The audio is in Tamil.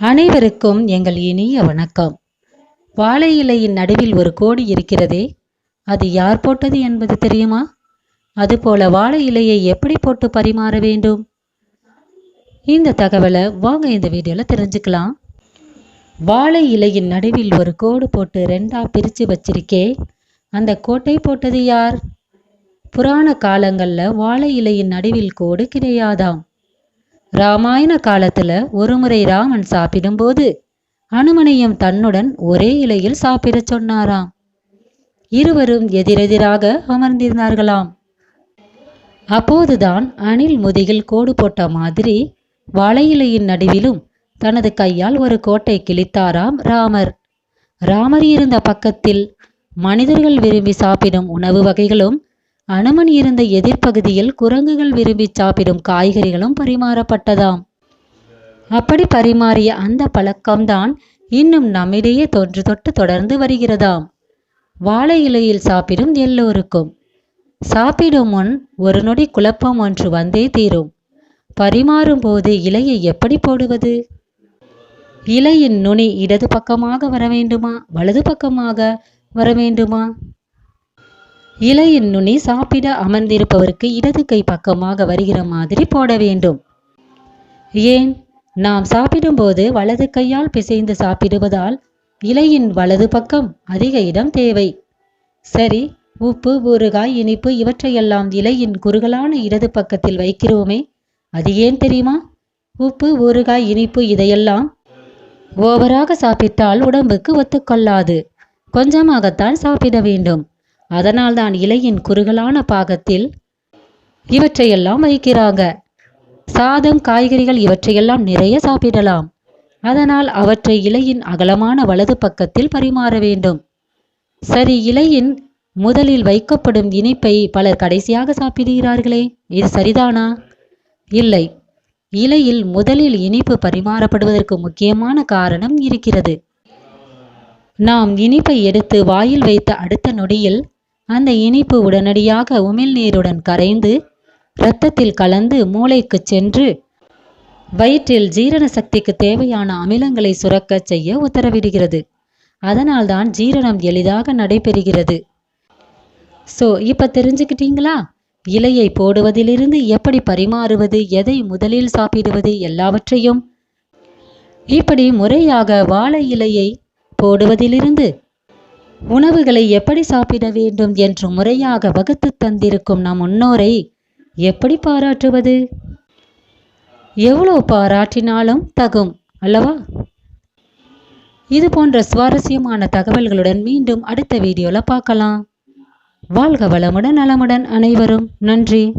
அனைவருக்கும் எங்கள் இனிய வணக்கம். வாழை இலையின் நடுவில் ஒரு கோடி இருக்கிறதே அது யார் போட்டது என்பது தெரியுமா? அதுபோல வாழை இலையை எப்படி போட்டு பரிமாற வேண்டும்? இந்த தகவலை வாங்க இந்த வீடியோவில் தெரிஞ்சுக்கலாம். வாழை இலையின் நடுவில் ஒரு கோடு போட்டு ரெண்டா பிரித்து வச்சிருக்கே அந்த கோட்டை போட்டது யார்? புராண காலங்களில் வாழை இலையின் நடுவில் கோடு கிடையாதாம். ராமாயண காலத்துல ஒருமுறை ராமன் சாப்பிடும்போது அனுமனையும் தன்னுடன் ஒரே இலையில் சாப்பிடச் சொன்னாராம். இருவரும் எதிரெதிராக அமர்ந்திருந்தார்களாம். அப்போதுதான் அணில் முதுகில் கோடு போட்ட மாதிரி வாழையிலையின் நடுவிலும் தனது கையால் ஒரு கோட்டை கிழித்தாராம் ராமர். ராமர் இருந்த பக்கத்தில் மனிதர்கள் விரும்பி சாப்பிடும் உணவு வகைகளும் அனுமன் இருந்த எதிர்ப்பகுதியில் குரங்குகள் விரும்பி சாப்பிடும் காய்கறிகளும் பரிமாறப்பட்டதாம். அப்படி பரிமாறிய அந்த பழக்கம்தான் இன்னும் நம்மிடையே தொன்று தொட்டு தொடர்ந்து வருகிறதாம். வாழை இலையில் சாப்பிடும் எல்லோருக்கும். சாப்பிடும் முன் ஒரு நொடி குழப்பம் ஒன்று வந்தே தீரும். பரிமாறும் போது இலையை எப்படி போடுவது? இலையின் நுனி இடது பக்கமாக வர வேண்டுமா? வலது பக்கமாக வர வேண்டுமா? இலையின் நுனி சாப்பிட அமர்ந்திருப்பவருக்கு இடது கை பக்கமாக வருகிற மாதிரி போட வேண்டும். ஏன்? நாம் சாப்பிடும்போது வலது கையால் பிசைந்து சாப்பிடுவதால் இலையின் வலது பக்கம் அதிக இடம் தேவை. சரி உப்பு ஊறுகாய் இனிப்பு இவற்றையெல்லாம் இலையின் குறுகலான இடது பக்கத்தில் வைக்கிறோமே அது ஏன் தெரியுமா? உப்பு ஊறுகாய் இனிப்பு இதையெல்லாம் ஓவராக சாப்பிட்டால் உடம்புக்கு ஒத்துக்கொள்ளாது. கொஞ்சமாகத்தான் சாப்பிட வேண்டும். அதனால்தான் இலையின் குறுகலான பாகத்தில் இவற்றையெல்லாம் வைக்கிறாங்க. சாதம் காய்கறிகள் இவற்றையெல்லாம் நிறைய சாப்பிடலாம். அதனால் அவற்றை இலையின் அகலமான வலது பக்கத்தில் பரிமாற வேண்டும். சரி இலையின் முதலில் வைக்கப்படும் இனிப்பை பலர் கடைசியாக சாப்பிடுகிறார்களே இது சரிதானா? இல்லை. இலையில் முதலில் இனிப்பு பரிமாறப்படுவதற்கு முக்கியமான காரணம் இருக்கிறது. நாம் இனிப்பை எடுத்து வாயில் வைத்த அடுத்த நொடியில் அந்த இனிப்பு உடனடியாக உமிழ்நீருடன் கரைந்து இரத்தத்தில் கலந்து மூளைக்கு சென்று வயிற்றில் ஜீரண சக்திக்கு தேவையான அமிலங்களை சுரக்க செய்ய உத்தரவிடுகிறது. அதனால்தான் ஜீரணம் எளிதாக நடைபெறுகிறது. ஸோ இப்போ தெரிஞ்சுக்கிட்டீங்களா? இலையை போடுவதிலிருந்து எப்படி பரிமாறுவது எதை முதலில் சாப்பிடுவது எல்லாவற்றையும்? இப்படி முறையாக வாழை இலையை போடுவதிலிருந்து உணவுகளை எப்படி சாப்பிட வேண்டும் என்று முறையாக வகுத்து தந்திருக்கும் நம் முன்னோரை எப்படி பாராட்டுவது? எவ்வளோ பாராட்டினாலும் தகும் அல்லவா? இது போன்ற சுவாரஸ்யமான தகவல்களுடன் மீண்டும் அடுத்த வீடியோவில் பார்க்கலாம். வாழ்க வளமுடன் நலமுடன் அனைவரும். நன்றி.